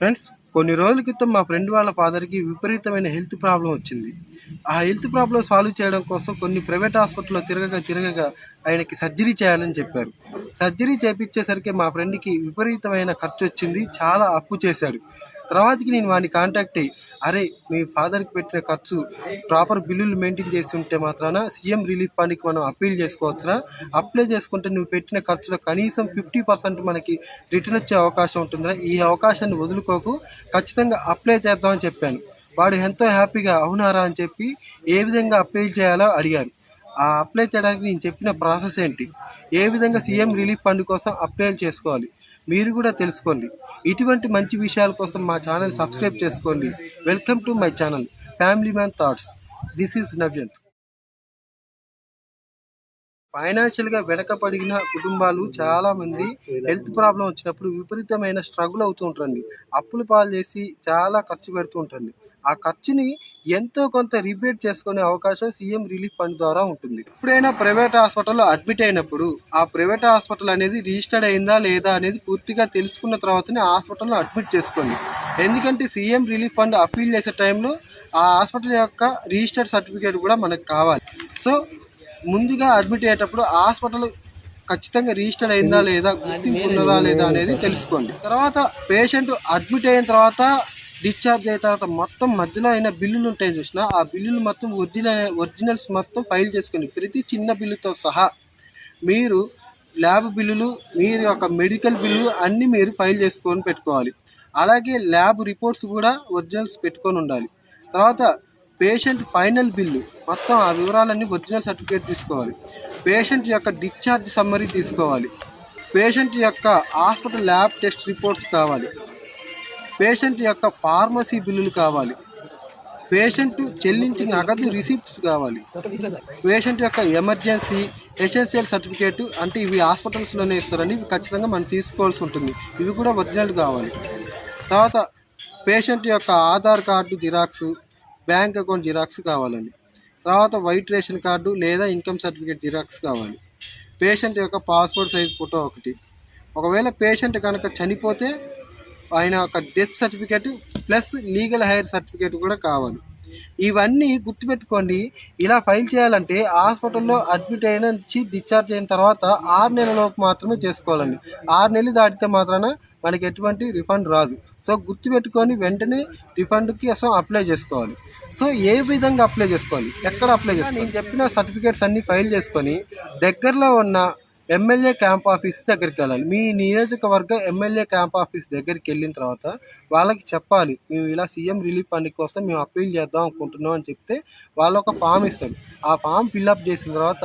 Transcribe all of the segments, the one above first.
Friends కొన్ని రోజుల క్రితం మా ఫ్రెండ్ వాళ్ళ ఫాదర్కి విపరీతమైన హెల్త్ ప్రాబ్లం వచ్చింది. ఆ హెల్త్ ప్రాబ్లం సాల్వ్ చేయడం కోసం కొన్ని ప్రైవేట్ హాస్పిటల్లో తిరగగా తిరగగా ఆయనకి సర్జరీ చేయాలని చెప్పారు. సర్జరీ చేపించేసరికి మా ఫ్రెండ్కి విపరీతమైన ఖర్చు వచ్చింది. చాలా అప్పు చేశాడు. తర్వాతకి నేను వాడిని కాంటాక్ట్ అయ్యి అరే మీ ఫాదర్కి పెట్టిన ఖర్చు ప్రాపర్ బిల్లులు మెయింటైన్ చేసి ఉంటే మాత్రాన సీఎం రిలీఫ్ ఫండ్కి మనం అప్పీల్ చేసుకోవచ్చునా అప్లై చేసుకుంటే నువ్వు పెట్టిన ఖర్చులో కనీసం ఫిఫ్టీ పర్సెంట్ మనకి రిటర్న్ వచ్చే అవకాశం ఉంటుందా ఈ అవకాశాన్ని వదులుకోకు. ఖచ్చితంగా అప్లై చేద్దామని చెప్పాను. వాడు ఎంతో హ్యాపీగా అవునారా అని చెప్పి ఏ విధంగా అప్లై చేయాలో అడిగాను. ఆ అప్లై చేయడానికి నేను చెప్పిన ప్రాసెస్ ఏంటి? ఏ విధంగా సీఎం రిలీఫ్ ఫండ్ కోసం అప్లై చేసుకోవాలి? మీరు కూడా తెలుసుకోండి. ఇటువంటి మంచి విషయాల కోసం మా ఛానల్ సబ్స్క్రైబ్ చేసుకోండి. Welcome to my channel family man thoughts this is Navyanth ఫైనాన్షియల్గా వెనకబడిన కుటుంబాలు చాలామంది హెల్త్ ప్రాబ్లం వచ్చినప్పుడు విపరీతమైన స్ట్రగుల్ అవుతూ ఉంటారండి. అప్పులు పాలు చేసి చాలా ఖర్చు పెడుతూ ఉంటారండి. ఆ ఖర్చుని ఎంతో కొంత రిపేట్ చేసుకునే అవకాశం సీఎం రిలీఫ్ ఫండ్ ద్వారా ఉంటుంది. ఎప్పుడైనా ప్రైవేట్ హాస్పిటల్లో అడ్మిట్ అయినప్పుడు ఆ ప్రైవేట్ హాస్పిటల్ అనేది రిజిస్టర్డ్ అయిందా లేదా అనేది పూర్తిగా తెలుసుకున్న తర్వాతనే హాస్పిటల్లో అడ్మిట్ చేసుకోండి. ఎందుకంటే సీఎం రిలీఫ్ ఫండ్ అప్పీల్ చేసే టైంలో ఆ హాస్పిటల్ యొక్క రిజిస్టర్డ్ సర్టిఫికేట్ కూడా మనకు కావాలి. సో ముందుగా అడ్మిట్ అయ్యేటప్పుడు హాస్పిటల్ ఖచ్చితంగా రిజిస్టర్ అయిందా లేదా గుర్తింపు ఉన్నదా లేదా అనేది తెలుసుకోండి. తర్వాత పేషెంట్ అడ్మిట్ అయిన తర్వాత డిశ్చార్జ్ అయిన తర్వాత మొత్తం మధ్యలో అయిన బిల్లులు ఉంటాయి చూసిన ఆ బిల్లులు మొత్తం ఒరిజినల్ ఒరిజినల్స్ మొత్తం ఫైల్ చేసుకోండి ప్రతి చిన్న బిల్లుతో సహా మీరు ల్యాబ్ బిల్లులు మీరు యొక్క మెడికల్ బిల్లు అన్నీ మీరు ఫైల్ చేసుకొని పెట్టుకోవాలి. అలాగే ల్యాబ్ రిపోర్ట్స్ కూడా ఒరిజినల్స్ పెట్టుకొని ఉండాలి. తర్వాత పేషెంట్ ఫైనల్ బిల్లు మొత్తం ఆ వివరాలన్నీ ఒరిజినల్ సర్టిఫికేట్ తీసుకోవాలి. పేషెంట్ యొక్క డిశ్చార్జ్ సమ్మరీ తీసుకోవాలి. పేషెంట్ యొక్క హాస్పిటల్ ల్యాబ్ టెస్ట్ రిపోర్ట్స్ కావాలి. పేషెంట్ యొక్క ఫార్మసీ బిల్లులు కావాలి. పేషెంట్ చెల్లించిన నగదు రిసిప్ట్స్ కావాలి. పేషెంట్ యొక్క ఎమర్జెన్సీ ఎసెన్షియల్ సర్టిఫికేట్ అంటే ఇవి హాస్పిటల్స్లోనే ఇస్తారని ఇవి ఖచ్చితంగా మనం తీసుకోవాల్సి ఉంటుంది. ఇవి కూడా ఒరిజినల్ కావాలి. తర్వాత పేషెంట్ యొక్క Aadhaar card xerox bank account xerox కావాలండి. తర్వాత వైట్ రేషన్ కార్డు లేదా ఇన్కమ్ సర్టిఫికేట్ జిరాక్స్ కావాలి. పేషెంట్ యొక్క పాస్పోర్ట్ సైజ్ ఫోటో ఒకటి. ఒకవేళ పేషెంట్ కనుక చనిపోతే ఆయన యొక్క death certificate plus legal heir certificate కూడా కావాలి. ఇవన్నీ గుర్తుపెట్టుకోండి. ఇలా ఫైల్ చేయాలంటే హాస్పిటల్లో అడ్మిట్ అయిన నుంచి డిశ్చార్జ్ అయిన తర్వాత ఆరు నెలలలోపు మాత్రమే చేసుకోవాలండి. ఆరు నెలలు దాటితే మాత్రాన మనకి ఎటువంటి రిఫండ్ రాదు. సో గుర్తుపెట్టుకొని వెంటనే రిఫండ్ కోసం అప్లై చేసుకోవాలి. సో ఏ విధంగా అప్లై చేసుకోవాలి? ఎక్కడ అప్లై చేసుకోవాలి? నేను చెప్పిన సర్టిఫికేట్స్ అన్నీ ఫైల్ చేసుకొని దగ్గరలో ఉన్న ఎమ్మెల్యే క్యాంప్ ఆఫీస్ దగ్గరికి వెళ్ళాలి. మీ నియోజకవర్గ ఎమ్మెల్యే క్యాంప్ ఆఫీస్ దగ్గరికి వెళ్ళిన తర్వాత వాళ్ళకి చెప్పాలి మేము ఇలా సీఎం రిలీఫ్ ఫండ్ కోసం మేము అప్పీల్ చేద్దాం అనుకుంటున్నాం అని చెప్తే వాళ్ళు ఒక ఫామ్ ఇస్తారు. ఆ ఫామ్ ఫిల్అప్ చేసిన తర్వాత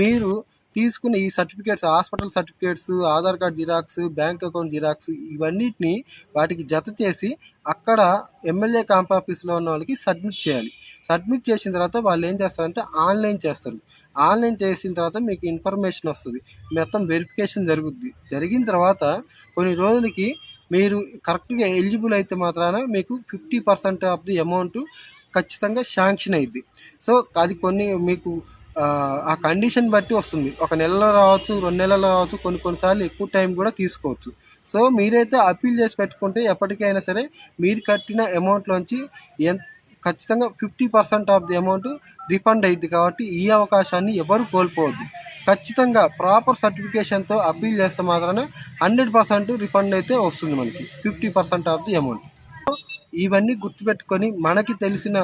మీరు తీసుకున్న ఈ certificates hospital certificates Aadhaar card xerox bank account xerox ఇవన్నిటిని వాటికి జత చేసి అక్కడ ఎమ్మెల్యే క్యాంప్ ఆఫీస్లో ఉన్న వాళ్ళకి సబ్మిట్ చేయాలి. సబ్మిట్ చేసిన తర్వాత వాళ్ళు ఏం చేస్తారంటే ఆన్లైన్ చేస్తారు. ఆన్లైన్ చేసిన తర్వాత మీకు ఇన్ఫర్మేషన్ వస్తుంది. మొత్తం వెరిఫికేషన్ జరుగుద్ది. జరిగిన తర్వాత కొన్ని రోజులకి మీరు కరెక్ట్గా ఎలిజిబుల్ అయితే మాత్రాన మీకు fifty percent of the amount ఖచ్చితంగా శాంక్షన్ అయింది సో అది కొన్ని మీకు ఆ, కండిషన్ బట్టి వస్తుంది. ఒక నెలలో రావచ్చు రెండు నెలల్లో రావచ్చు కొన్ని కొన్నిసార్లు ఎక్కువ టైం కూడా తీసుకోవచ్చు. సో మీరైతే అప్పీల్ చేసి పెట్టుకుంటే ఎప్పటికైనా సరే మీరు కట్టిన అమౌంట్లోంచి ఎంత ఖచ్చితంగా fifty percent of the amount refund అయింది కాబట్టి ఈ అవకాశాన్ని ఎవరు కోల్పోవద్దు. ఖచ్చితంగా ప్రాపర్ సర్టిఫికేషన్తో అప్పీల్ చేస్తే మాత్రమే హండ్రెడ్ పర్సెంట్ రిఫండ్ అయితే వస్తుంది మనకి fifty percent of the amount. ఇవన్నీ గుర్తుపెట్టుకొని మనకి తెలిసిన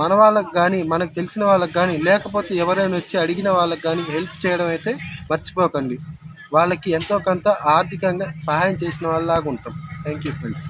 మన వాళ్ళకి కానీ మనకు తెలిసిన వాళ్ళకి కానీ లేకపోతే ఎవరైనా వచ్చి అడిగిన వాళ్ళకి కానీ హెల్ప్ చేయడం అయితే మర్చిపోకండి. వాళ్ళకి ఎంతో కొంత ఆర్థికంగా సహాయం చేసిన వాళ్ళలాగా ఉంటాం. Thank you friends.